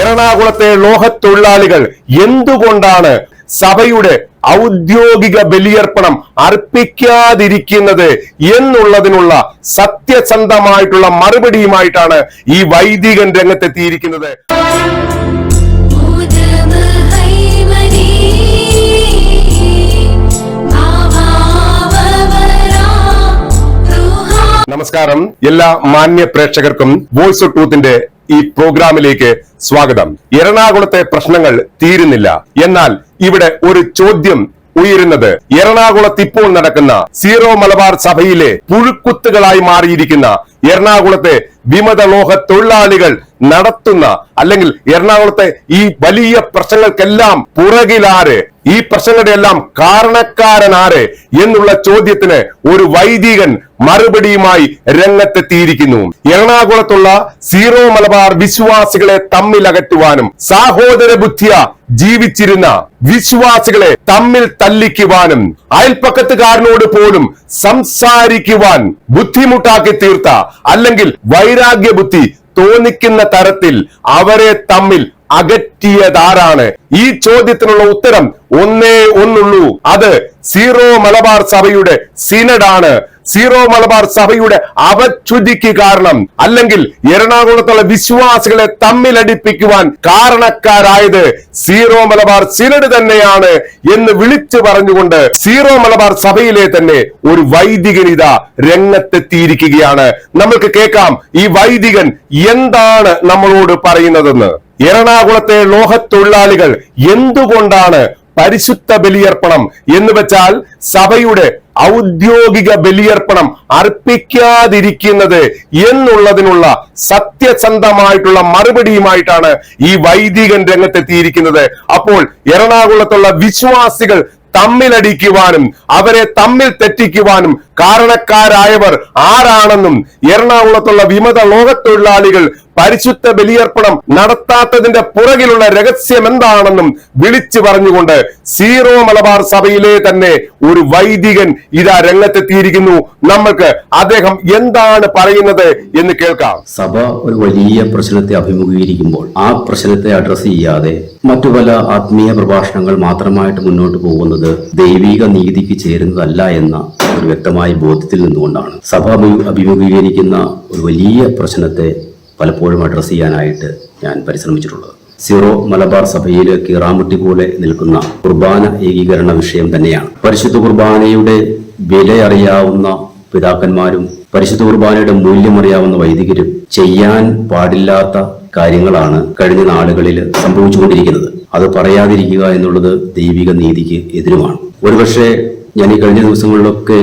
എറണാകുളത്തെ ലോഹത്തൊഴിലാളികൾ എന്തുകൊണ്ടാണ് സഭയുടെ ഔദ്യോഗിക ബലിയർപ്പണം അർപ്പിക്കാതിരിക്കുന്നത് എന്നുള്ളതിനുള്ള സത്യസന്ധമായിട്ടുള്ള മറുപടിയുമായിട്ടാണ് ഈ വൈദികൻ രംഗത്തെത്തിയിരിക്കുന്നത്. നമസ്കാരം. എല്ലാ മാന്യ പ്രേക്ഷകർക്കും വോയിസ് ഓഫ് ട്രൂത്തിന്റെ ഈ പ്രോഗ്രാമിലേക്ക് സ്വാഗതം. എറണാകുളത്തെ പ്രശ്നങ്ങൾ തീരുന്നില്ല. എന്നാൽ ഇവിടെ ഒരു ചോദ്യം ഉയരുന്നത്. എറണാകുളത്ത് ഇപ്പോൾ നടക്കുന്ന സീറോ മലബാർ സഭയിലെ പുഴുക്കുത്തുകളായി മാറിയിരിക്കുന്ന എറണാകുളത്തെ വിമതലോഹ തൊഴിലാളികൾ നടത്തുന്ന അല്ലെങ്കിൽ എറണാകുളത്തെ ഈ വലിയ പ്രശ്നങ്ങൾക്കെല്ലാം പുറകിലാര്? ഈ പ്രശ്നങ്ങളുടെ എല്ലാം കാരണക്കാരനാര് എന്നുള്ള ചോദ്യത്തിന് ഒരു വൈദികൻ മറുപടിയുമായി രംഗത്തെത്തിയിരിക്കുന്നു. എറണാകുളത്തുള്ള സീറോ മലബാർ വിശ്വാസികളെ തമ്മിൽ അകറ്റുവാനും സാഹോദര ബുദ്ധിയ ജീവിച്ചിരുന്ന വിശ്വാസികളെ തമ്മിൽ തല്ലിക്കുവാനും അയൽപ്പക്കത്തുകാരനോട് പോലും സംസാരിക്കുവാൻ ബുദ്ധിമുട്ടാക്കി തീർത്ത അല്ലെങ്കിൽ വൈരാഗ്യ ബുദ്ധി തോന്നിക്കുന്ന തരത്തിൽ അവരെ തമ്മിൽ അകറ്റിയതാരാണ് ഈ ചോദ്യത്തിനുള്ള ഉത്തരം ഒന്നേ ഒന്നുള്ളൂ. അത് സീറോ മലബാർ സഭയുടെ സിനഡ് ആണ് സീറോ മലബാർ സഭയുടെ അവച്ഛുതിക്ക് കാരണം അല്ലെങ്കിൽ എറണാകുളത്തുള്ള വിശ്വാസികളെ തമ്മിലടിപ്പിക്കുവാൻ കാരണക്കാരായത് സീറോ മലബാർ സിനഡ് തന്നെയാണ് എന്ന് വിളിച്ചു പറഞ്ഞുകൊണ്ട് സീറോ മലബാർ സഭയിലെ തന്നെ ഒരു വൈദികൻ ഇതാ രംഗത്തെത്തിയിരിക്കുകയാണ്. നമ്മൾക്ക് കേൾക്കാം ഈ വൈദികൻ എന്താണ് നമ്മളോട് പറയുന്നതെന്ന്. എറണാകുളത്തെ ലോഹത്തൊഴിലാളികൾ എന്തുകൊണ്ടാണ് പരിശുദ്ധ ബലിയർപ്പണം എന്ന് വെച്ചാൽ സഭയുടെ ഔദ്യോഗിക ബലിയർപ്പണം അർപ്പിക്കാതിരിക്കുന്നത് എന്നുള്ളതിനുള്ള സത്യസന്ധമായിട്ടുള്ള മറുപടിയുമായിട്ടാണ് ഈ വൈദികൻ രംഗത്തെത്തിയിരിക്കുന്നത്. അപ്പോൾ എറണാകുളത്തുള്ള വിശ്വാസികൾ തമ്മിലടിക്കുവാനും അവരെ തമ്മിൽ തെറ്റിക്കുവാനും കാരണക്കാരായവർ ആരാണെന്നും എറണാകുളത്തുള്ള വിമത ലോകത്തൊഴിലാളികൾ പരിശുദ്ധ ബലിയർപ്പണം നടത്താത്തതിന്റെ പുറകിലുള്ള രഹസ്യം എന്താണെന്നും വിളിച്ചു പറഞ്ഞുകൊണ്ട് സീറോ മലബാർ സഭയിലെ തന്നെ ഒരു വൈദികൻ ഇതാ രംഗത്തെത്തിയിരിക്കുന്നു. നമ്മൾക്ക് അദ്ദേഹം എന്താണ് പറയുന്നത് എന്ന് കേൾക്കാം. സഭ ഒരു വലിയ പ്രശ്നത്തെ അഭിമുഖീകരിക്കുമ്പോൾ ആ പ്രശ്നത്തെ അഡ്രസ് ചെയ്യാതെ മറ്റു പല ആത്മീയ പ്രഭാഷണങ്ങൾ മാത്രമായിട്ട് മുന്നോട്ട് പോകുന്നത് ദൈവിക നീതിക്ക് ചേരുന്നതല്ല എന്ന ഒരു വ്യക്തമായ ബോധ്യത്തിൽ നിന്നുകൊണ്ടാണ്. സഭ അഭിമുഖീകരിക്കുന്ന ഒരു വലിയ പ്രശ്നത്തെ പലപ്പോഴും അഡ്രസ്സ് ചെയ്യാനായിട്ട് ഞാൻ പരിശ്രമിച്ചിട്ടുള്ളത്. സിറോ മലബാർ സഭയിൽ കീറാമുട്ടി പോലെ നിൽക്കുന്ന കുർബാന ഏകീകരണ വിഷയം തന്നെയാണ്. പരിശുദ്ധ കുർബാനയുടെ വില അറിയാവുന്ന പിതാക്കന്മാരും പരിശുദ്ധ കുർബാനയുടെ മൂല്യം അറിയാവുന്ന വൈദികരും ചെയ്യാൻ പാടില്ലാത്ത കാര്യങ്ങളാണ് കഴിഞ്ഞ നാളുകളിൽ സംഭവിച്ചുകൊണ്ടിരിക്കുന്നത്. അത് പറയാതിരിക്കുക എന്നുള്ളത് ദൈവിക നീതിക്ക് എതിരുമാണ്. ഒരുപക്ഷെ ഞാൻ ഈ കഴിഞ്ഞ ദിവസങ്ങളിലൊക്കെ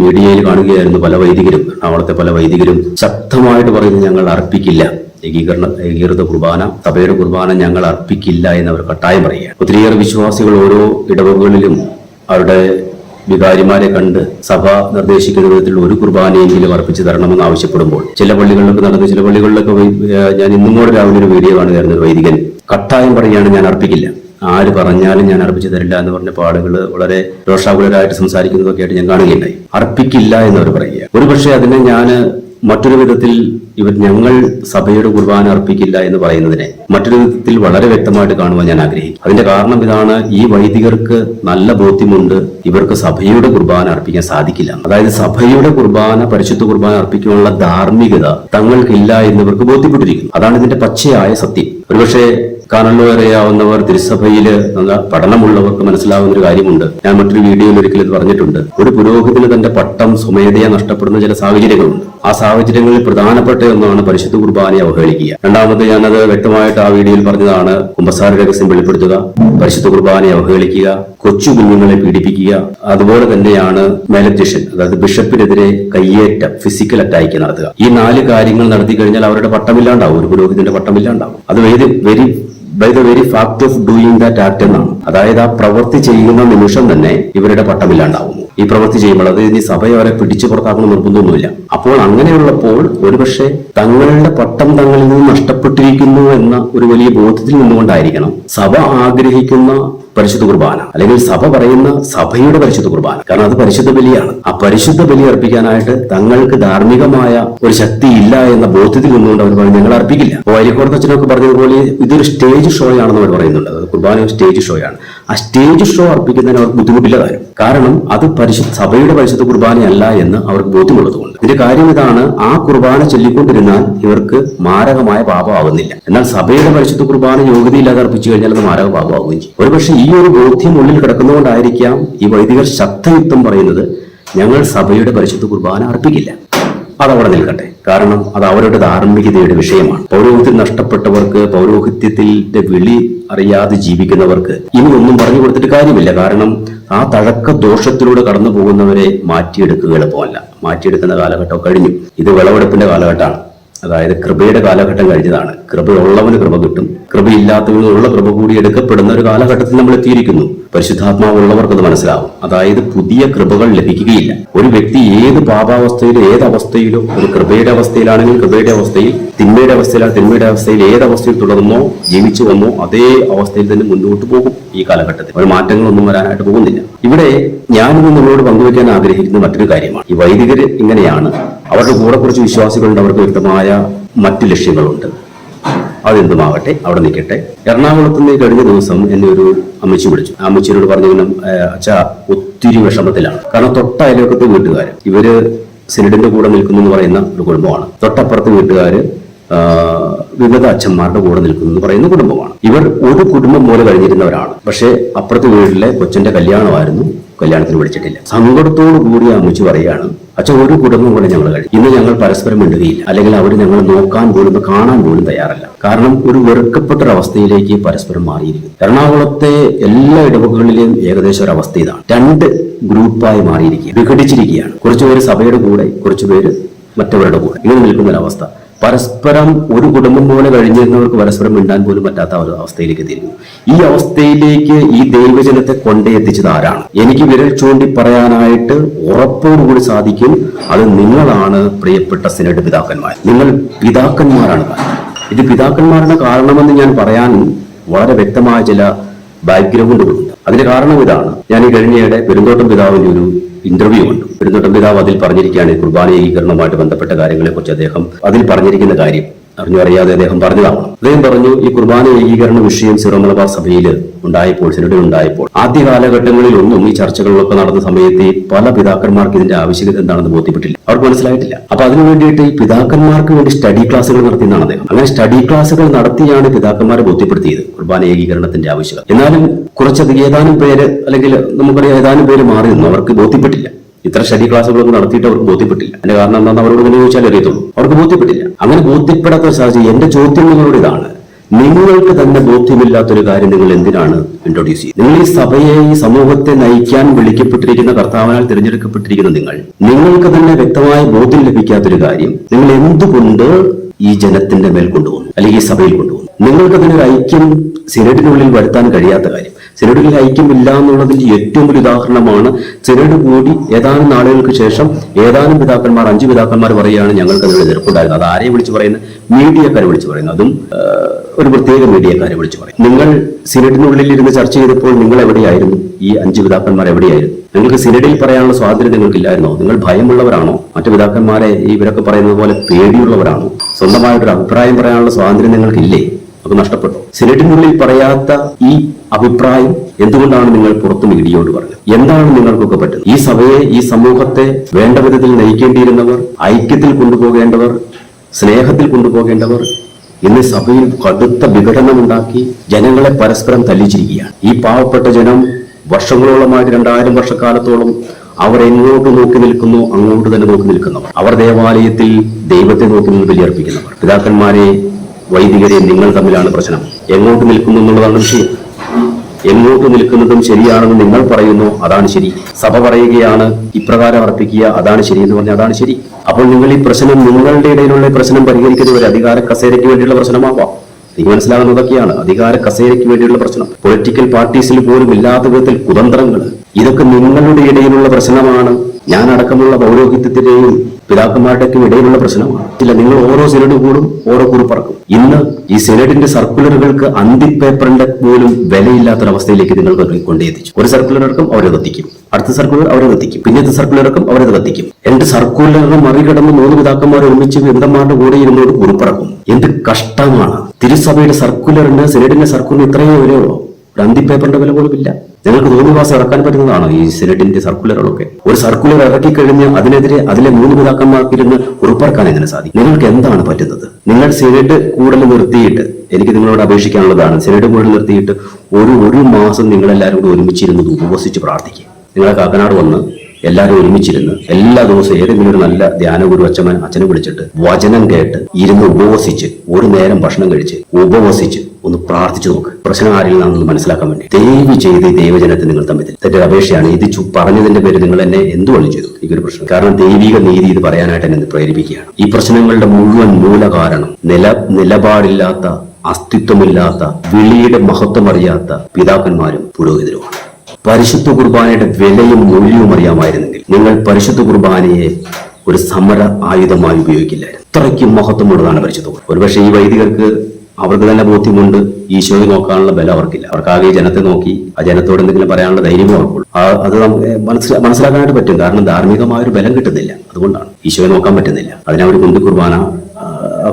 മീഡിയയിൽ കാണുകയായിരുന്നു പല വൈദികരും എറണാകുളത്തെ പല വൈദികരും. ശക്തമായിട്ട് പറയുന്നത് ഞങ്ങൾ അർപ്പിക്കില്ല. ഏകീകരണ ഏകീകൃത കുർബാന സഭയുടെ കുർബാന ഞങ്ങൾ അർപ്പിക്കില്ല എന്ന് അവർ കട്ടായം പറയുക ഒത്തിരിയേറെ വിശ്വാസികൾ ഓരോ ഇടവകളിലും അവരുടെ വികാരിമാരെ കണ്ട് സഭ നിർദ്ദേശിക്കുന്ന വിധത്തിൽ ഒരു കുർബാനയെങ്കിലും അർപ്പിച്ചു തരണമെന്ന് ആവശ്യപ്പെടുമ്പോൾ ചില പള്ളികളിലൊക്കെ നടന്ന് ചില പള്ളികളിലൊക്കെ ഞാൻ ഇന്നും കൂടെ രാവിലെ ഒരു വീഡിയോ കാണുകയായിരുന്നു ഒരു വൈദികൻ. കട്ടായം പറയുകയാണ് ഞാൻ അർപ്പിക്കില്ല. ആര് പറഞ്ഞാലും ഞാൻ അർപ്പിച്ചു തരില്ല എന്ന് പറഞ്ഞ ആളുകൾ വളരെ രോഷാകുലരായിട്ട് സംസാരിക്കുന്നതൊക്കെ ആയിട്ട് ഞാൻ കാണുകയുണ്ടായി. അർപ്പിക്കില്ല എന്നവർ പറയുക. ഒരുപക്ഷെ അതിനെ ഞാൻ മറ്റൊരു വിധത്തിൽ ഇവർ ഞങ്ങൾ സഭയുടെ കുർബാന അർപ്പിക്കില്ല എന്ന് പറയുന്നതിനെ മറ്റൊരു വിധത്തിൽ വളരെ വ്യക്തമായിട്ട് കാണുവാൻ ഞാൻ ആഗ്രഹിക്കും അതിന്റെ കാരണം ഇതാണ് ഈ വൈദികർക്ക് നല്ല ബോധ്യമുണ്ട് ഇവർക്ക് സഭയുടെ കുർബാന അർപ്പിക്കാൻ സാധിക്കില്ല. അതായത് സഭയുടെ കുർബാന പരിശുദ്ധ കുർബാന അർപ്പിക്കാനുള്ള ധാർമ്മികത തങ്ങൾക്കില്ല എന്ന് ഇവർക്ക് ബോധ്യപ്പെട്ടിരിക്കുന്നു. അതാണ് ഇതിന്റെ പച്ചയായ സത്യം. ഒരുപക്ഷെ കാണല്ലോ അറിയാവുന്നവർ തിരുസഭയിൽ പഠനമുള്ളവർക്ക് മനസ്സിലാവുന്ന ഒരു കാര്യമുണ്ട്. ഞാൻ മറ്റൊരു വീഡിയോയിൽ ഒരിക്കലും ഇത് പറഞ്ഞിട്ടുണ്ട്. ഒരു പുരോഹിതന് തന്റെ പട്ടം സ്വമേധയാ നഷ്ടപ്പെടുന്ന ചില സാഹചര്യങ്ങളുണ്ട്. ആ സാഹചര്യങ്ങളിൽ പ്രധാനപ്പെട്ട ഒന്നാണ് പരിശുദ്ധ കുർബാനയെ അവഹേളിക്കുക. രണ്ടാമത് ഞാനത് വ്യക്തമായിട്ട് ആ വീഡിയോയിൽ പറഞ്ഞതാണ്. കുമ്പസാര രഹസ്യം വെളിപ്പെടുത്തുക പരിശുദ്ധ കുർബാനയെ അവഹേളിക്കുക കൊച്ചു കുഞ്ഞുങ്ങളെ പീഡിപ്പിക്കുക. അതുപോലെ തന്നെയാണ് മേലധ്യക്ഷൻ അതായത് ബിഷപ്പിനെതിരെ കയ്യേറ്റം ഫിസിക്കൽ അറ്റാക്ക് നടത്തുക. ഈ നാല് കാര്യങ്ങൾ നടത്തി കഴിഞ്ഞാൽ അവരുടെ പട്ടമില്ലാണ്ടാവും. ഒരു പുരോഹിതന്റെ പട്ടമില്ലാണ്ടാവും. അത് very very by the very fact of doing that act എന്നാണ് അതായത് ആ പ്രവൃത്തി ചെയ്യുന്ന നിമിഷം തന്നെ ഇവരുടെ പട്ടമില്ലാണ്ടാവുന്നു ഈ പ്രവൃത്തി ചെയ്യുമ്പോൾ അത് ഇനി സഭയെ അവരെ പിടിച്ചു പുറത്താക്കണം നിർബന്ധമൊന്നുമില്ല. അപ്പോൾ അങ്ങനെയുള്ളപ്പോൾ ഒരുപക്ഷെ തങ്ങളുടെ പട്ടം തങ്ങളിൽ നിന്ന് നഷ്ടപ്പെട്ടിരിക്കുന്നു എന്ന ഒരു വലിയ ബോധത്തിൽ നിന്നുകൊണ്ടായിരിക്കണം. സഭ ആഗ്രഹിക്കുന്ന പരിശുദ്ധ കുർബാന. അല്ലെങ്കിൽ സഭ പറയുന്ന സഭയുടെ പരിശുദ്ധ കുർബാന. കാരണം അത് പരിശുദ്ധ ബലിയാണ്. ആ പരിശുദ്ധ ബലി അർപ്പിക്കാനായിട്ട് തങ്ങൾക്ക് ധാർമ്മികമായ ഒരു ശക്തി ഇല്ല എന്ന ബോധ്യത്തിൽ നിന്നുകൊണ്ട് അവർ പറഞ്ഞു ഞങ്ങൾ അർപ്പിക്കില്ല. അച്ഛനൊക്കെ പറഞ്ഞതുപോലെ ഇതൊരു സ്റ്റേജ് ഷോ ആണെന്ന് അവർ പറയുന്നുണ്ട്. കുർബാന ഒരു സ്റ്റേജ് ഷോ ആണ്. ആ സ്റ്റേജ് ഷോ അർപ്പിക്കുന്നതിന് അവർക്ക് ബുദ്ധിമുട്ടില്ല കാര്യം. കാരണം അത് പരിശുദ്ധ സഭയുടെ പരിശുദ്ധ കുർബാനയല്ല എന്ന് അവർക്ക് ബോധ്യമുള്ളതുകൊണ്ട്. ഇതിന്റെ കാര്യം ഇതാണ് ആ കുർബാന ചൊല്ലിക്കൊണ്ടിരുന്നാൽ ഇവർക്ക് മാരകമായ പാപമാകുന്നില്ല എന്നാൽ സഭയുടെ പരിശുദ്ധ കുർബാന യോഗ്യതയില്ലാതെ അർപ്പിച്ചു കഴിഞ്ഞാൽ അത് മാരക പാപമാവുകയും ചെയ്യും. ഒരുപക്ഷെ ഈ ഒരു ബോധ്യം ഉള്ളിൽ കിടക്കുന്നതുകൊണ്ടായിരിക്കാം ഈ വൈദികർ ശക്തയുക്തം പറയുന്നത്. ഞങ്ങൾ സഭയുടെ പരിശുദ്ധ കുർബാന അർപ്പിക്കില്ല. അതവിടെ നിൽക്കട്ടെ. കാരണം അത് അവരുടെ ധാർമ്മികതയുടെ വിഷയമാണ്. പൗരോഹിത്യം നഷ്ടപ്പെട്ടവർക്ക് പൗരോഹിത്യത്തിന്റെ വിളി അറിയാതെ ജീവിക്കുന്നവർക്ക് ഇനി ഒന്നും പറഞ്ഞു കൊടുത്തിട്ട് കാര്യമില്ല. കാരണം ആ തഴക്ക ദോഷത്തിലൂടെ കടന്നു പോകുന്നവരെ മാറ്റിയെടുക്കുക എളുപ്പമല്ല. മാറ്റിയെടുക്കുന്ന കാലഘട്ടം കഴിഞ്ഞു. ഇത് വിളവെടുപ്പിന്റെ കാലഘട്ടമാണ്. അതായത് കൃപയുടെ കാലഘട്ടം കഴിഞ്ഞതാണ്. കൃപയുള്ളവന് കൃപ കിട്ടും. കൃപയില്ലാത്തവനുള്ള കൃപ കൂടി എടുക്കപ്പെടുന്ന ഒരു കാലഘട്ടത്തിൽ നമ്മൾ എത്തിയിരിക്കുന്നു. പരിശുദ്ധാത്മാവുള്ളവർക്ക് അത് മനസ്സിലാവും. അതായത് പുതിയ കൃപകൾ ലഭിക്കുകയില്ല. ഒരു വ്യക്തി ഏത് പാപാവസ്ഥയിലോ ഏത് അവസ്ഥയിലോ ഒരു കൃപയുടെ അവസ്ഥയിലാണെങ്കിൽ കൃപയുടെ അവസ്ഥയിൽ തിന്മയുടെ അവസ്ഥയിലാണ് തിന്മയുടെ അവസ്ഥയിൽ ഏത് അവസ്ഥയിൽ തുടർന്നോ ജീവിച്ചു വന്നോ അതേ അവസ്ഥയിൽ തന്നെ മുന്നോട്ട് പോകും ഈ കാലഘട്ടത്തിൽ. ഒരു മാറ്റങ്ങളൊന്നും വരാനായിട്ട് പോകുന്നില്ല. ഇവിടെ ഞാനിന്ന് നിങ്ങളോട് പങ്കുവയ്ക്കാൻ ആഗ്രഹിക്കുന്ന മറ്റൊരു കാര്യമാണ്. ഈ വൈദികർ ഇങ്ങനെയാണ്. അവരുടെ കൂടെ കുറച്ച് വിശ്വാസികളുണ്ട്. അവർക്ക് വ്യക്തമായ മറ്റു ലക്ഷ്യങ്ങളുണ്ട്. അതെന്തുമാകട്ടെ അവിടെ നിൽക്കട്ടെ. എറണാകുളത്ത് നിന്ന് കഴിഞ്ഞ ദിവസം എന്നെ ഒരു അമ്മച്ചി വിളിച്ചു. ആ അമ്മച്ചിയോട് പറഞ്ഞു അച്ഛാ ഒത്തിരി വിഷമത്തിലാണ്. കാരണം തൊട്ട അയൽവക്കത്തെ വീട്ടുകാർ ഇവർ സിനിഡിന്റെ കൂടെ നിൽക്കുന്നു എന്ന് പറയുന്ന ഒരു കുടുംബമാണ്. തൊട്ടപ്പുറത്ത് വീട്ടുകാര് വിവിധ അച്ഛന്മാരുടെ കൂടെ നിൽക്കുന്നു എന്ന് പറയുന്ന കുടുംബമാണ്. ഇവർ ഒരു കുടുംബം പോലെ കഴിഞ്ഞിരുന്നവരാണ്. പക്ഷേ അപ്പുറത്തെ വീട്ടിലെ കൊച്ചന്റെ കല്യാണമായിരുന്നു. കല്യാണത്തിന് വിളിച്ചിട്ടില്ല. സങ്കടത്തോടു കൂടി അമ്മച്ചു പറയുകയാണ് അച്ഛൻ ഒരു കുടുംബം കൂടെ ഞങ്ങൾ കഴിഞ്ഞു ഇന്ന് ഞങ്ങൾ പരസ്പരം മിണ്ടുകയില്ല. അല്ലെങ്കിൽ അവർ ഞങ്ങൾ നോക്കാൻ പോലും കാണാൻ പോലും തയ്യാറല്ല. കാരണം ഒരു വെറുക്കപ്പെട്ട ഒരവസ്ഥയിലേക്ക് പരസ്പരം മാറിയിരിക്കുന്നു. എറണാകുളത്തെ എല്ലാ ഇടവകളിലെയും ഏകദേശം ഒരു അവസ്ഥ ഇതാണ്. രണ്ട് ഗ്രൂപ്പായി മാറിയിരിക്കുക വിഘടിച്ചിരിക്കുകയാണ്. കുറച്ചുപേര് സഭയുടെ കൂടെ കുറച്ചുപേര് മറ്റവരുടെ കൂടെ. ഇങ്ങനെ നിൽക്കുന്ന ഒരു അവസ്ഥ പരസ്പരം ഒരു കുടുംബം പോലെ കഴിഞ്ഞിരുന്നവർക്ക് പരസ്പരം മിണ്ടാൻ പോലും പറ്റാത്ത ഒരു അവസ്ഥയിലേക്ക് എത്തിയിരിക്കുന്നു ഈ അവസ്ഥയിലേക്ക് ഈ ദൈവജനത്തെ കൊണ്ടേ എത്തിച്ചത് ആരാണ്? എനിക്ക് വിരൽ ചൂണ്ടി പറയാനായിട്ട് ഉറപ്പോടുകൂടി സാധിക്കും അത് നിങ്ങളാണ് പ്രിയപ്പെട്ട സിനഡ് പിതാക്കന്മാർ. നിങ്ങൾ പിതാക്കന്മാരാണ് ഇത് പിതാക്കന്മാരുടെ കാരണമെന്ന് ഞാൻ പറയാൻ വളരെ വ്യക്തമായ ചില ബാക്ക്ഗ്രൗണ്ടുകളുണ്ട്. അതിന്റെ കാരണം ഇതാണ്. ഞാൻ ഈ കഴിഞ്ഞയുടെ പെരുന്തോട്ടം പിതാവിന്റെ ഒരു ഇന്റർവ്യൂ ഉണ്ട് പെരുന്തോട്ടം പിതാവ് അതിൽ പറഞ്ഞിരിക്കുകയാണ് കുർബാന ഏകീകരണവുമായിട്ട് ബന്ധപ്പെട്ട കാര്യങ്ങളെക്കുറിച്ച് അദ്ദേഹം അതിൽ പറഞ്ഞിരിക്കുന്ന കാര്യം. അറിഞ്ഞു അറിയാതെ അദ്ദേഹം പറഞ്ഞതാണ് അദ്ദേഹം പറഞ്ഞു ഈ കുർബാന ഏകീകരണ വിഷയം സിറോ മലബാർ സഭയിൽ ഉണ്ടായപ്പോൾ സിനഡിൽ ഉണ്ടായപ്പോൾ ആദ്യ കാലഘട്ടങ്ങളിലൊന്നും ഈ ചർച്ചകളിലൊക്കെ നടന്ന സമയത്ത് പല പിതാക്കന്മാർക്ക് ഇതിന്റെ ആവശ്യകത എന്താണെന്ന് ബോധ്യപ്പെട്ടില്ല. അവർക്ക് മനസ്സിലായിട്ടില്ല. അപ്പൊ അതിനു വേണ്ടിയിട്ട് ഈ പിതാക്കന്മാർക്ക് വേണ്ടി സ്റ്റഡി ക്ലാസ്സുകൾ നടത്തിയെന്നാണ് അദ്ദേഹം. അങ്ങനെ സ്റ്റഡി ക്ലാസ്സുകൾ നടത്തിയാണ് പിതാക്കന്മാരെ ബോധ്യപ്പെടുത്തിയത് കുർബാന ഏകീകരണത്തിന്റെ ആവശ്യകത. എന്നാലും കുറച്ചധികം ഏതാനും പേര് അല്ലെങ്കിൽ നമുക്കറിയാം ഏതാനും പേര് മാറി നിന്നു. അവർക്ക് ബോധ്യപ്പെട്ടില്ല. ഇത്ര ശരി ക്ലാസ്സുകളൊന്നും നടത്തിയിട്ട് അവർക്ക് ബോധ്യപ്പെട്ടില്ല. അതിന്റെ കാരണം എന്താണെന്ന് അവരോട് തന്നെ ചോദിച്ചാൽ അറിയത്തുള്ളൂ. അവർക്ക് ബോധ്യപ്പെട്ടില്ല. അങ്ങനെ ബോധ്യപ്പെടാത്ത ഒരു സാഹചര്യം. എന്റെ ചോദ്യം നിങ്ങളോട് ഇതാണ്. നിങ്ങൾക്ക് തന്നെ ബോധ്യമില്ലാത്തൊരു കാര്യം നിങ്ങൾ എന്തിനാണ് ഇൻട്രോഡ്യൂസ് ചെയ്യുന്നത്? നിങ്ങൾ ഈ സഭയെ ഈ സമൂഹത്തെ നയിക്കാൻ വിളിക്കപ്പെട്ടിരിക്കുന്ന കർത്താവിനാൽ തിരഞ്ഞെടുക്കപ്പെട്ടിരിക്കുന്ന നിങ്ങൾ നിങ്ങൾക്ക് തന്നെ വ്യക്തമായ ബോധ്യം ലഭിക്കാത്തൊരു കാര്യം നിങ്ങൾ എന്തുകൊണ്ട് ഈ ജനത്തിന്റെ മേൽ കൊണ്ടുപോകുന്നു അല്ലെങ്കിൽ ഈ സഭയിൽ കൊണ്ടുപോകുന്നു നിങ്ങൾക്ക് അതിനൊരു ഐക്യം സിനഡിനുള്ളിൽ വരുത്താൻ കഴിയാത്ത കാര്യം. സിനഡിൽ ഐക്യമില്ല എന്നുള്ളതിന്റെ ഏറ്റവും വലിയ ഉദാഹരണമാണ് സിനഡ് കൂടി ഏതാനും നാളുകൾക്ക് ശേഷം ഏതാനും പിതാക്കന്മാർ അഞ്ച് പിതാക്കന്മാർ പറയുകയാണ് ഞങ്ങൾക്ക് അതിനോട് എതിർപ്പുണ്ടായിരുന്നത് അത് ആരെയും വിളിച്ച് പറയുന്നത് മീഡിയക്കാരെ വിളിച്ചു പറയുന്നത് അതും ഒരു പ്രത്യേക മീഡിയക്കാരെ വിളിച്ചു പറയും നിങ്ങൾ സിനഡിനുള്ളിൽ ഇരുന്ന് ചർച്ച ചെയ്തപ്പോൾ നിങ്ങൾ എവിടെയായിരുന്നു? ഈ അഞ്ച് പിതാക്കന്മാർ എവിടെയായിരുന്നു? നിങ്ങൾക്ക് സിനഡിൽ പറയാനുള്ള സ്വാതന്ത്ര്യം നിങ്ങൾക്കില്ലായിരുന്നോ? നിങ്ങൾ ഭയമുള്ളവരാണോ? മറ്റു പിതാക്കന്മാരെ ഇവരൊക്കെ പറയുന്നത് പോലെ പേടിയുള്ളവരാണോ? സ്വന്തമായിട്ടൊരു അഭിപ്രായം പറയാനുള്ള സ്വാതന്ത്ര്യം നിങ്ങൾക്കില്ലേ? അത് നഷ്ടപ്പെട്ടു. സിനഡിനുള്ളിൽ പറയാത്ത ഈ അഭിപ്രായം എന്തുകൊണ്ടാണ് നിങ്ങൾ പുറത്ത് മീഡിയയോട് പറഞ്ഞത്? എന്താണ് നിങ്ങൾക്കൊക്കെ പറ്റുന്നത്? ഈ സഭയെ ഈ സമൂഹത്തെ വേണ്ട വിധത്തിൽ നയിക്കേണ്ടിയിരുന്നവർ ഐക്യത്തിൽ കൊണ്ടുപോകേണ്ടവർ സ്നേഹത്തിൽ കൊണ്ടുപോകേണ്ടവർ ഇന്ന് സഭയിൽ കടുത്ത വിഘടനമുണ്ടാക്കി ജനങ്ങളെ പരസ്പരം തല്ലിച്ചിരിക്കുകയാണ്. ഈ പാവപ്പെട്ട ജനം വർഷങ്ങളോളമായിട്ട് രണ്ടായിരം വർഷക്കാലത്തോളം അവർ എങ്ങോട്ട് നോക്കി നിൽക്കുന്നു അങ്ങോട്ട് തന്നെ നോക്കി നിൽക്കുന്നവർ. അവർ ദേവാലയത്തിൽ ദൈവത്തെ നോക്കി നിന്ന് ബലിയർപ്പിക്കുന്നവർ. പിതാക്കന്മാരെ വൈദികരെ നിങ്ങൾ തമ്മിലാണ് പ്രശ്നം. എങ്ങോട്ട് നിൽക്കുന്നു എന്നുള്ളതാണ് വിഷയം. എങ്ങോട്ട് നിൽക്കുന്നതും ശരിയാണെന്ന് നിങ്ങൾ പറയുന്നു അതാണ് ശരി. സഭ പറയുകയാണ് ഇപ്രകാരം അർപ്പിക്കുക അതാണ് ശരി എന്ന് പറഞ്ഞാൽ അതാണ് ശരി. അപ്പോൾ നിങ്ങൾ ഈ പ്രശ്നം നിങ്ങളുടെ ഇടയിലുള്ള പ്രശ്നം പരിഹരിക്കുന്നത് ഒരു അധികാര കസേരയ്ക്ക് വേണ്ടിയുള്ള പ്രശ്നമാവാം. നിങ്ങൾ മനസ്സിലാകുന്നതൊക്കെയാണ് അധികാര കസേരയ്ക്ക് വേണ്ടിയുള്ള പ്രശ്നം. പൊളിറ്റിക്കൽ പാർട്ടീസിൽ പോലും ഇല്ലാത്ത വിധത്തിൽ കുതന്ത്രങ്ങൾ. ഇതൊക്കെ നിങ്ങളുടെ ഇടയിലുള്ള പ്രശ്നമാണ്. ഞാൻ അടക്കമുള്ള പൗരോഹിത്യത്തിന്റെയും പിതാക്കന്മാരുടെയൊക്കെ ഇടയിലുള്ള പ്രശ്നമാണ്. ഇല്ല നിങ്ങൾ ഓരോ സെനറ്റ് കൂടും ഓരോ പറക്കും ഇന്ന് ഈ സെനറ്റിന്റെ സർക്കുലറുകൾക്ക് അന്തി പേപ്പറിന്റെ പോലും വിലയില്ലാത്തൊരവസ്ഥയിലേക്ക് നിങ്ങൾ കൊണ്ടെത്തിച്ചു ഒരു സർക്കുലർ ഇറക്കും അവരെ കത്തിക്കും അടുത്ത സർക്കുലർ അവരെ കത്തിക്കും പിന്നത്തെ സർക്കുലർ ഇറക്കും അവരെ കത്തിക്കും എന്റെ സർക്കുലറുകൾ മറികടന്ന് മൂന്ന് പിതാക്കന്മാർ ഒരുമിച്ച് ബന്ധന്മാരുടെ കൂടെ ഇരുന്നോട് കുറിപ്പിറക്കും. എന്ത് കഷ്ടമാണ്. തിരുസഭയുടെ സർക്കുലറിന് സെനറ്റിന്റെ സർക്കുലർ ഇത്രയേ വിലയുള്ളൂ. ഒരു അന്തിപ്പേപ്പറിന്റെ വില പോലും ഇല്ല നിങ്ങൾക്ക് മാസം ഇറക്കാൻ പറ്റുന്നതാണോ ഈ സെനറ്റിന്റെ സർക്കുലറുകളൊക്കെ? ഒരു സർക്കുലർ ഇറക്കി കഴിഞ്ഞ് അതിനെതിരെ അതിലെ മൂന്ന് പിതാക്കന്മാർക്കിരുന്ന് ഉറപ്പിറക്കാൻ എങ്ങനെ സാധിക്കും? നിങ്ങൾക്ക് എന്താണ് പറ്റുന്നത്? നിങ്ങൾ സെനറ്റ് കൂടുതൽ നിർത്തിയിട്ട് എനിക്ക് നിങ്ങളോട് അപേക്ഷിക്കാനുള്ളതാണ് സെനറ്റ് കൂടുതൽ നിർത്തിയിട്ട് ഒരു ഒരു മാസം നിങ്ങളെല്ലാവരും കൂടി ഒരുമിച്ചിരുന്ന് ഉപവസിച്ച് പ്രാർത്ഥിക്കുക നിങ്ങളെ കാക്കനാട് വന്ന് എല്ലാവരും ഒരുമിച്ചിരുന്ന് എല്ലാ ദിവസവും ഏതെങ്കിലും ഒരു നല്ല ധ്യാന ഗുരു അച്ഛൻ അച്ഛനെ വിളിച്ചിട്ട് വചനം കേട്ട് ഇരുന്ന് ഉപവസിച്ച് ഒരു നേരം ഭക്ഷണം കഴിച്ച് ഉപവസിച്ച് ഒന്ന് പ്രാർത്ഥിച്ചു നോക്ക്. പ്രശ്നം ആരിൽ നിന്നാണെന്ന് മനസ്സിലാക്കാൻ വേണ്ടി. ദയവ് ചെയ്ത് ദൈവജനത്തെ നിങ്ങൾ തമ്മിൽ തന്റെ അപേക്ഷയാണ്. ഇത് പറഞ്ഞതിന്റെ പേര് നിങ്ങൾ എന്നെ എന്തുകൊണ്ട് ചെയ്തു? എനിക്കൊരു പ്രശ്നം. കാരണം ദൈവിക നീതി ഇത് പറയാനായിട്ട് എന്നെ പ്രേരിപ്പിക്കുകയാണ്. ഈ പ്രശ്നങ്ങളുടെ മുഴുവൻ മൂല കാരണം നില നിലപാടില്ലാത്ത അസ്തിത്വമില്ലാത്ത വിളിയുടെ മഹത്വം അറിയാത്ത പിതാക്കന്മാരും പുരോഹിതരുമാണ്. പരിശുദ്ധ കുർബാനയുടെ വിലയും മൂല്യവും അറിയാമായിരുന്നെങ്കിൽ നിങ്ങൾ പരിശുദ്ധ കുർബാനയെ ഒരു സമര ആയുധമായി ഉപയോഗിക്കില്ലായിരുന്നു. അത്രയ്ക്കും മഹത്വമുള്ളതാണ് പരിശുദ്ധ കുർബാന. ഒരുപക്ഷെ ഈ വൈദികർക്ക് അവർക്ക് തന്നെ ബോധ്യമുണ്ട്. ഈശോയെ നോക്കാനുള്ള ബലം അവർക്കില്ല. അവർക്കാകെ ജനത്തെ നോക്കി ആ ജനത്തോട് എന്തെങ്കിലും പറയാനുള്ള ധൈര്യം അവർക്കുള്ളൂ. അത് നമുക്ക് മനസ്സിലാ മനസ്സിലാക്കാനായിട്ട് പറ്റും. കാരണം ധാർമ്മികമായ ഒരു ബലം കിട്ടുന്നില്ല. അതുകൊണ്ടാണ്. ഈശോയെ നോക്കാൻ പറ്റുന്നില്ല. അതിനവർ കൊണ്ട് കുർബാന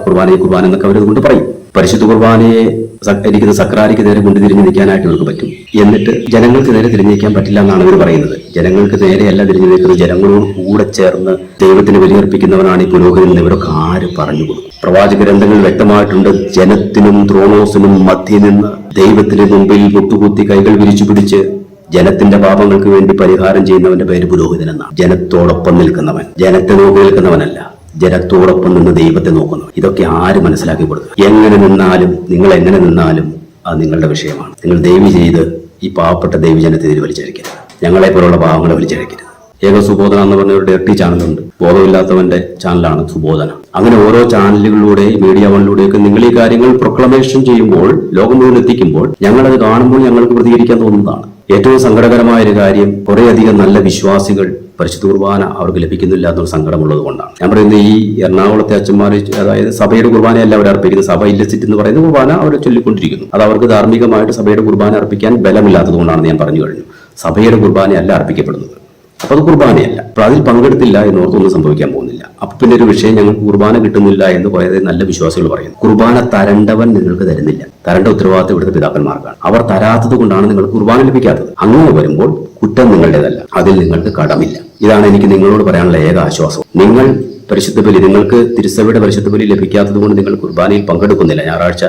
കുർബാന കുർബാന എന്നൊക്കെ അവർ കൊണ്ട് പറയും. പരിശുദ്ധ കുർബാനയെ സ- ഇരിക്കുന്ന സക്രാരിക്ക് നേരെ കൊണ്ട് തിരിഞ്ഞു നിൽക്കാനായിട്ട് ഇവർക്ക് പറ്റും. എന്നിട്ട് ജനങ്ങൾക്ക് നേരെ തിരിഞ്ഞു നിൽക്കാൻ പറ്റില്ല എന്നാണ് ഇവർ പറയുന്നത്. ജനങ്ങൾക്ക് നേരെയല്ല തിരിഞ്ഞു നിൽക്കുന്നത്. ജനങ്ങളോട് കൂടെ ചേർന്ന് ദൈവത്തിന് ബലിയർപ്പിക്കുന്നവനാണ് ഈ പുരോഹിതൻ ഇവരൊക്കെ ആര് പറഞ്ഞു കൊടുക്കും? പ്രവാചക ഗ്രന്ഥങ്ങൾ വ്യക്തമായിട്ടുണ്ട് ജനത്തിനും ത്രോണോസിനും മധ്യ നിന്ന് ദൈവത്തിന് മുമ്പിൽ മുട്ടുകുത്തി കൈകൾ വിരിച്ചു പിടിച്ച് ജനത്തിന്റെ പാപങ്ങൾക്ക് വേണ്ടി പരിഹാരം ചെയ്യുന്നവന്റെ പേര് പുരോഹിതൻ എന്നാണ്. ജനത്തോടൊപ്പം നിൽക്കുന്നവൻ. ജനത്തെ നോക്കി നിൽക്കുന്നവനല്ല. ജനത്തോടൊപ്പം നിന്ന് ദൈവത്തെ നോക്കുന്നു. ഇതൊക്കെ ആര് മനസ്സിലാക്കി കൊടുക്കുക എങ്ങനെ നിന്നാലും നിങ്ങൾ എങ്ങനെ നിന്നാലും അത് നിങ്ങളുടെ വിഷയമാണ്. നിങ്ങൾ ദൈവം ചെയ്ത് ഈ പാവപ്പെട്ട ദൈവജനത്തെ ഇതിൽ വലിച്ചഴിക്കരുത് ഞങ്ങളെപ്പോലുള്ള പാവങ്ങളെ വലിച്ചഴിക്കരുത് ഏക സുബോധന എന്ന് പറഞ്ഞ ഒരു ഡയറക്ടി ചാനലുണ്ട് ബോധമില്ലാത്തവന്റെ ചാനലാണ് സുബോധന. അങ്ങനെ ഓരോ ചാനലുകളിലൂടെ മീഡിയ വണിലൂടെയൊക്കെ നിങ്ങൾ ഈ കാര്യങ്ങൾ പ്രൊക്ലമേഷൻ ചെയ്യുമ്പോൾ ലോകം മുഴുവൻ എത്തിക്കുമ്പോൾ ഞങ്ങളത് കാണുമ്പോൾ ഞങ്ങൾക്ക് പ്രതികരിക്കാൻ തോന്നുന്നതാണ്. ഏറ്റവും സങ്കടകരമായ ഒരു കാര്യം കുറേയധികം നല്ല വിശ്വാസികൾ പരിശുദ്ധ കുർബാന അവർക്ക് ലഭിക്കുന്നില്ല എന്നൊരു സങ്കടമുള്ളത് കൊണ്ടാണ്. ഞാൻ പറയുന്നത് ഈ എറണാകുളത്തെ അച്ഛന്മാർ അതായത് സഭയുടെ കുർബാനയല്ല അവർ അർപ്പിക്കുന്നത്. സഭ ഇല്ലസിറ്റ് എന്ന് പറയുന്ന കുർബാന അവർ ചൊല്ലിക്കൊണ്ടിരിക്കുന്നു. അത് അവർക്ക് ധാർമ്മികമായിട്ട് സഭയുടെ കുർബാന അർപ്പിക്കാൻ ബലമില്ലാത്തത് കൊണ്ടാണ് ഞാൻ പറഞ്ഞു കഴിഞ്ഞു. സഭയുടെ കുർബാനയല്ല അർപ്പിക്കപ്പെടുന്നത്. അപ്പൊ അത് കുർബാനയല്ല. അപ്പൊ അതിൽ പങ്കെടുത്തില്ല എന്ന് ഓർത്തൊന്നും സംഭവിക്കാൻ പോകുന്നില്ല. അപ്പൊ പിന്നെ ഒരു വിഷയം ഞങ്ങൾക്ക് കുർബാന കിട്ടുന്നില്ല എന്ന് പറയുന്നത് നല്ല വിശ്വാസികൾ പറയുന്നു. കുർബാന തരണ്ടവൻ നിങ്ങൾക്ക് തരുന്നില്ല. തരണ്ട ഉത്തരവാദിത്തം ഇവിടുത്തെ പിതാക്കന്മാർക്കാണ്. അവർ തരാത്തത് കൊണ്ടാണ് നിങ്ങൾ കുർബാന ലഭിക്കാത്തത്. അങ്ങനെ വരുമ്പോൾ കുറ്റം നിങ്ങളുടേതല്ല. അതിൽ നിങ്ങൾക്ക് കടമില്ല. ഇതാണ് എനിക്ക് നിങ്ങളോട് പറയാനുള്ള ഏക ആശ്വാസം. നിങ്ങൾ പരിശുദ്ധ ബലി നിങ്ങൾക്ക് തിരുസഭയുടെ പരിശുദ്ധ ബലി ലഭിക്കാത്തത് കൊണ്ട് നിങ്ങൾ കുർബാനയിൽ പങ്കെടുക്കുന്നില്ല. ഞായറാഴ്ച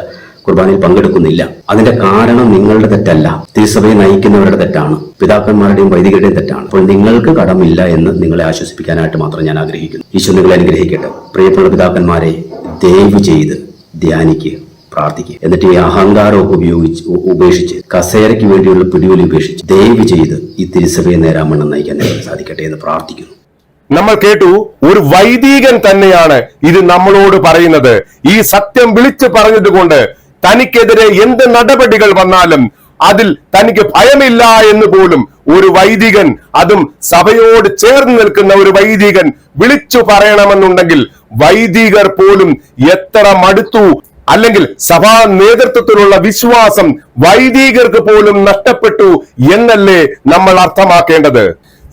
കുർബാനയിൽ പങ്കെടുക്കുന്നില്ല. അതിന്റെ കാരണം നിങ്ങളുടെ തെറ്റല്ല. തിരുസഭയെ നയിക്കുന്നവരുടെ തെറ്റാണ്. പിതാക്കന്മാരുടെയും വൈദികരുടെയും തെറ്റാണ്. അപ്പോൾ നിങ്ങൾക്ക് കടമില്ല എന്ന് നിങ്ങളെ ആശ്വസിപ്പിക്കാനായിട്ട് മാത്രം ഞാൻ ആഗ്രഹിക്കുന്നു. ഈശ്വരൻ നിങ്ങളെ അനുഗ്രഹിക്കട്ടെ. പ്രിയപ്പെട്ട പിതാക്കന്മാരെ ദയവ് ചെയ്ത് ധ്യാനിക്കുക പ്രാർത്ഥിക്കുക എന്നിട്ട് ഈ അഹങ്കാരമൊക്കെ ഉപയോഗിച്ച് ഉപേക്ഷിച്ച് കസേരയ്ക്ക് വേണ്ടിയുള്ള പിടിവലി ഉപേക്ഷിച്ച് ദയവ് ചെയ്ത് ഈ തിരുസഭയെ നേരാമണ്ണം നയിക്കാൻ സാധിക്കട്ടെ എന്ന് പ്രാർത്ഥിക്കുന്നു. നമ്മൾ കേട്ടു ഒരു വൈദികൻ തന്നെയാണ് ഇത് നമ്മളോട് പറയുന്നത്. ഈ സത്യം വിളിച്ചു പറഞ്ഞതുകൊണ്ട് തനിക്കെതിരെ എന്ത് നടപടികൾ വന്നാലും അതിൽ തനിക്ക് ഭയമില്ല എന്ന് പോലും ഒരു വൈദികൻ അതും സഭയോട് ചേർന്ന് നിൽക്കുന്ന ഒരു വൈദികൻ വിളിച്ചു പറയണമെന്നുണ്ടെങ്കിൽ വൈദികർ പോലും എത്ര മടുത്തു. അല്ലെങ്കിൽ സഭാ നേതൃത്വത്തിലുള്ള വിശ്വാസം വൈദികർക്ക് പോലും നഷ്ടപ്പെട്ടു എന്നല്ലേ നമ്മൾ അർത്ഥമാക്കേണ്ടത്?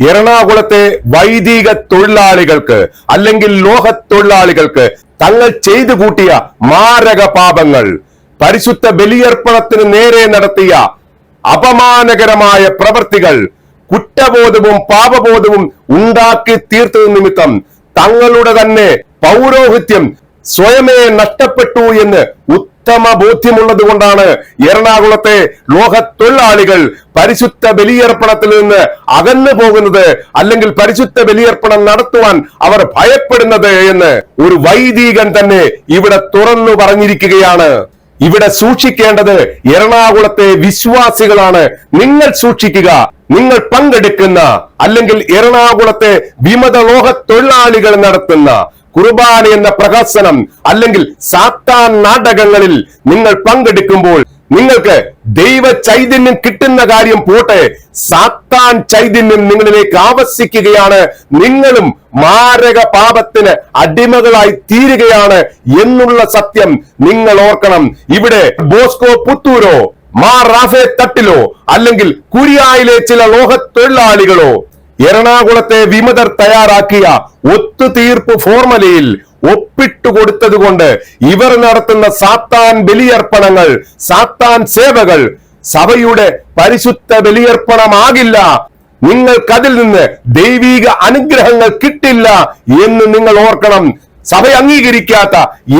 എറണാകുളത്തെ വൈദിക തൊഴിലാളികൾക്ക് അല്ലെങ്കിൽ ലോഹ തൊഴിലാളികൾക്ക് തങ്ങൾ ചെയ്തു കൂട്ടിയ മാരക പാപങ്ങൾ പരിശുദ്ധ ബലിയർപ്പണത്തിന് നേരെ നടത്തിയ അപമാനകരമായ പ്രവർത്തികൾ കുറ്റബോധവും പാപബോധവും ഉണ്ടാക്കി തീർത്തത് നിമിത്തം തങ്ങളുടെ തന്നെ പൗരോഹിത്യം സ്വയമേ നഷ്ടപ്പെട്ടു എന്ന് ഉത്തമ ബോധ്യമുള്ളത് കൊണ്ടാണ് എറണാകുളത്തെ ലോക തൊഴിലാളികൾ പരിശുദ്ധ ബലിയർപ്പണത്തിൽ നിന്ന് അകന്നു പോകുന്നത് അല്ലെങ്കിൽ പരിശുദ്ധ ബലിയർപ്പണം നടത്തുവാൻ അവർ ഭയപ്പെടുന്നത് എന്ന് ഒരു വൈദികൻ തന്നെ ഇവിടെ തുറന്നു പറഞ്ഞിരിക്കുകയാണ്. ഇവിടെ സൂക്ഷിക്കേണ്ടത് എറണാകുളത്തെ വിശ്വാസികളാണ്. നിങ്ങൾ സൂക്ഷിക്കുക. നിങ്ങൾ പങ്കെടുക്കുന്ന അല്ലെങ്കിൽ എറണാകുളത്തെ വിമത ലോഹ തൊഴിലാളികൾ നടത്തുന്ന കുർബാന എന്ന പ്രഹസനം അല്ലെങ്കിൽ സാത്താൻ നാടകങ്ങളിൽ നിങ്ങൾ പങ്കെടുക്കുമ്പോൾ നിങ്ങൾക്ക് ദൈവ ചൈതന്യം കിട്ടുന്ന കാര്യം പോട്ടെ. സാത്താൻ ചൈതന്യം നിങ്ങളിലേക്ക് ആവസിക്കുകയാണ് നിങ്ങളും മാരക പാപത്തിന് അടിമകളായി തീരുകയാണ് എന്നുള്ള സത്യം നിങ്ങൾ ഓർക്കണം. ഇവിടെ ബോസ്കോ പുത്തൂരോ മാ റാഫേ തട്ടിലോ അല്ലെങ്കിൽ കുരിയായിലെ ചില ലോഹത്തൊഴിലാളികളോ എറണാകുളത്തെ വിമതർ തയ്യാറാക്കിയ ഒത്തുതീർപ്പ് ഫോർമലയിൽ ഒപ്പിട്ടു കൊടുത്തതുകൊണ്ട് ഇവർ നടത്തുന്ന സാത്താൻ ബലിയർപ്പണങ്ങൾ സാത്താൻ സേവകൾ സഭയുടെ പരിശുദ്ധ ബലിയർപ്പണമാകില്ല. നിങ്ങൾക്കതിൽ നിന്ന് ദൈവീക അനുഗ്രഹങ്ങൾ കിട്ടില്ല എന്ന് നിങ്ങൾ ഓർക്കണം. സഭ അംഗീകരിക്കാത്ത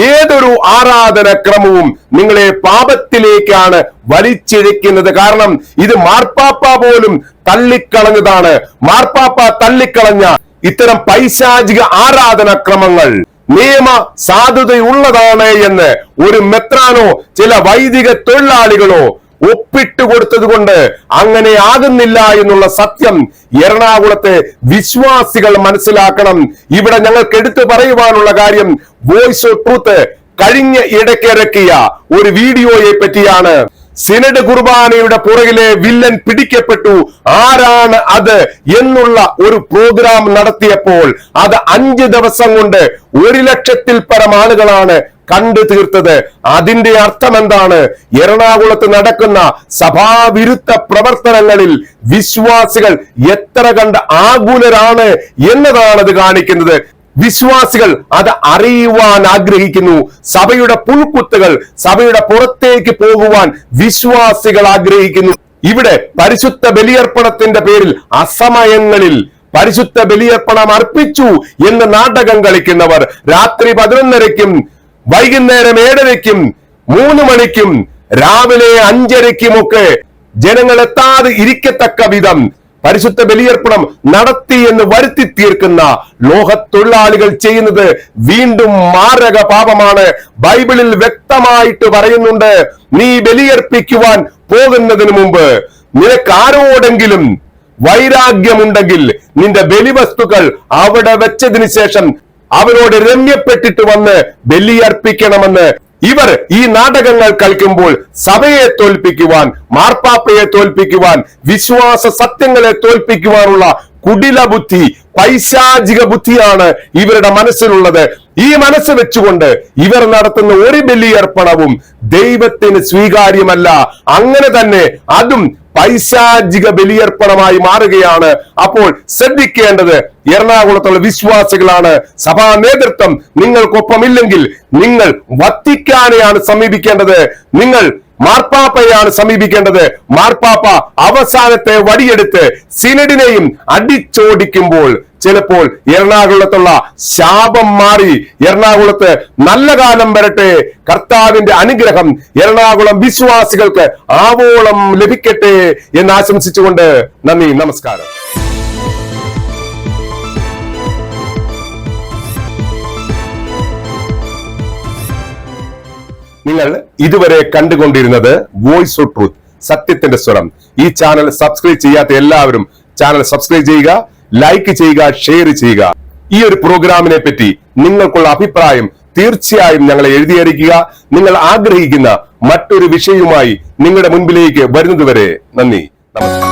ഏതൊരു ആരാധന ക്രമവും നിങ്ങളെ പാപത്തിലേക്കാണ് വലിച്ചിഴക്കുന്നത് കാരണം ഇത് മാർപ്പാപ്പ പോലും തള്ളിക്കളഞ്ഞതാണ്. മാർപ്പാപ്പ തള്ളിക്കളഞ്ഞ ഇത്തരം പൈശാചിക ആരാധന ക്രമങ്ങൾ നിയമ സാധുതയുള്ളതാണ് എന്ന് ഒരു മെത്രാനോ ചില വൈദിക തൊഴിലാളികളോ ഒപ്പിട്ട് കൊടുത്തത് കൊണ്ട് അങ്ങനെ ആകുന്നില്ല എന്നുള്ള സത്യം എറണാകുളത്തെ വിശ്വാസികൾ മനസ്സിലാക്കണം. ഇവിടെ ഞങ്ങൾക്ക് എടുത്തു പറയുവാനുള്ള കാര്യം വോയിസ് ഓഫ് ട്രൂത്ത് കഴിഞ്ഞ ഇടയ്ക്കിറക്കിയ ഒരു വീഡിയോയെ പറ്റിയാണ് സിനഡ് കുർബാനയുടെ പുറകിലെ വില്ലൻ പിടിക്കപ്പെട്ടു. ആരാണ് അത് എന്നുള്ള ഒരു പ്രോഗ്രാം നടത്തിയപ്പോൾ അത് അഞ്ച് ദിവസം കൊണ്ട് ഒരു ലക്ഷത്തിൽ പരം ആളുകളാണ് കണ്ടു തീർത്തത്. അതിന്റെ അർത്ഥം എന്താണ്? എറണാകുളത്ത് നടക്കുന്ന സഭാവിരുദ്ധ പ്രവർത്തനങ്ങളിൽ വിശ്വാസികൾ എത്ര കണ്ട് ആകുലരാണ് എന്നതാണ് അത് കാണിക്കുന്നത്. വിശ്വാസികൾ അത് അറിയുവാൻ ആഗ്രഹിക്കുന്നു. സഭയുടെ പുൽക്കുത്തുകൾ സഭയുടെ പുറത്തേക്ക് പോകുവാൻ വിശ്വാസികൾ ആഗ്രഹിക്കുന്നു. ഇവിടെ പരിശുദ്ധ ബലിയർപ്പണത്തിന്റെ പേരിൽ അസമയങ്ങളിൽ പരിശുദ്ധ ബലിയർപ്പണം അർപ്പിച്ചു എന്ന് നാടകം കളിക്കുന്നവർ രാത്രി പതിനൊന്നരയ്ക്കും വൈകുന്നേരം ഏഴരയ്ക്കും മൂന്ന് മണിക്കും രാവിലെ അഞ്ചരയ്ക്കുമൊക്കെ ജനങ്ങൾ എത്താതെ ഇരിക്കത്തക്ക വിധം പരിശുദ്ധ ബലിയർപ്പണം നടത്തി എന്ന് വരുത്തി തീർക്കുന്ന ലോകത്തൊഴിലാളികൾ ചെയ്യുന്നത് വീണ്ടും മാരക പാപമാണ്. ബൈബിളിൽ വ്യക്തമായിട്ട് പറയുന്നുണ്ട് നീ ബലിയർപ്പിക്കുവാൻ പോകുന്നതിന് മുമ്പ് നിനക്ക് ആരോടെങ്കിലും വൈരാഗ്യമുണ്ടെങ്കിൽ നിന്റെ ബലിവസ്തുക്കൾ അവിടെ വെച്ചതിന് ശേഷം അവരോട് രമ്യപ്പെട്ടിട്ട് വന്ന് ബലിയർപ്പിക്കണമെന്ന് ഇവർ ഈ നാടകങ്ങൾ കളിക്കുമ്പോൾ സഭയെ തോൽപ്പിക്കുവാൻ മാർപ്പാപ്പയെ തോൽപ്പിക്കുവാൻ വിശ്വാസ സത്യങ്ങളെ തോൽപ്പിക്കുവാനുള്ള കുടില ബുദ്ധി പൈശാചിക ബുദ്ധിയാണ് ഇവരുടെ മനസ്സിലുള്ളത്. ഈ മനസ്സ് വെച്ചുകൊണ്ട് ഇവർ നടത്തുന്ന ഒരു ബലിയർപ്പണവും ദൈവത്തിന് സ്വീകാര്യമല്ല. അങ്ങനെ തന്നെ അതും പൈശാചിക ബലിയർപ്പണമായി മാറുകയാണ്. അപ്പോൾ ശ്രദ്ധിക്കേണ്ടത് എറണാകുളത്തുള്ള വിശ്വാസികളാണ്. സഭാ നേതൃത്വം നിങ്ങൾക്കൊപ്പമില്ലെങ്കിൽ നിങ്ങൾ വത്തിക്കാനെയാണ് സമീപിക്കേണ്ടത്. നിങ്ങൾ മാർപ്പാപ്പയാണ് സമീപിക്കേണ്ടത്. മാർപ്പാപ്പ അവസാനത്തെ വടിയെടുത്ത് സിനഡിനെയും അടിച്ചോടിക്കുമ്പോൾ ചിലപ്പോൾ എറണാകുളത്തുള്ള ശാപം മാറി എറണാകുളത്ത് നല്ല കാലം വരട്ടെ. കർത്താവിന്റെ അനുഗ്രഹം എറണാകുളം വിശ്വാസികൾക്ക് ആവോളം ലഭിക്കട്ടെ എന്ന് ആശംസിച്ചുകൊണ്ട് നന്ദി നമസ്കാരം. നിങ്ങൾ ഇതുവരെ കണ്ടുകൊണ്ടിരുന്നത് വോയിസ് ഓഫ് ട്രൂത്ത് സത്യത്തിന്റെ സ്വരം. ഈ ചാനൽ സബ്സ്ക്രൈബ് ചെയ്യാത്ത എല്ലാവരും ചാനൽ സബ്സ്ക്രൈബ് ചെയ്യുക. ലൈക്ക് ചെയ്യുക ഷെയർ ചെയ്യുക. ഈ ഒരു പ്രോഗ്രാമിനെ പറ്റി നിങ്ങൾക്കുള്ള അഭിപ്രായം തീർച്ചയായും ഞങ്ങളെ എഴുതി അറിയിക്കുക നിങ്ങൾ ആഗ്രഹിക്കുന്ന മറ്റൊരു വിഷയവുമായി നിങ്ങളുടെ മുൻപിലേക്ക് വരുന്നതുവരെ നന്ദി. നമസ്കാരം.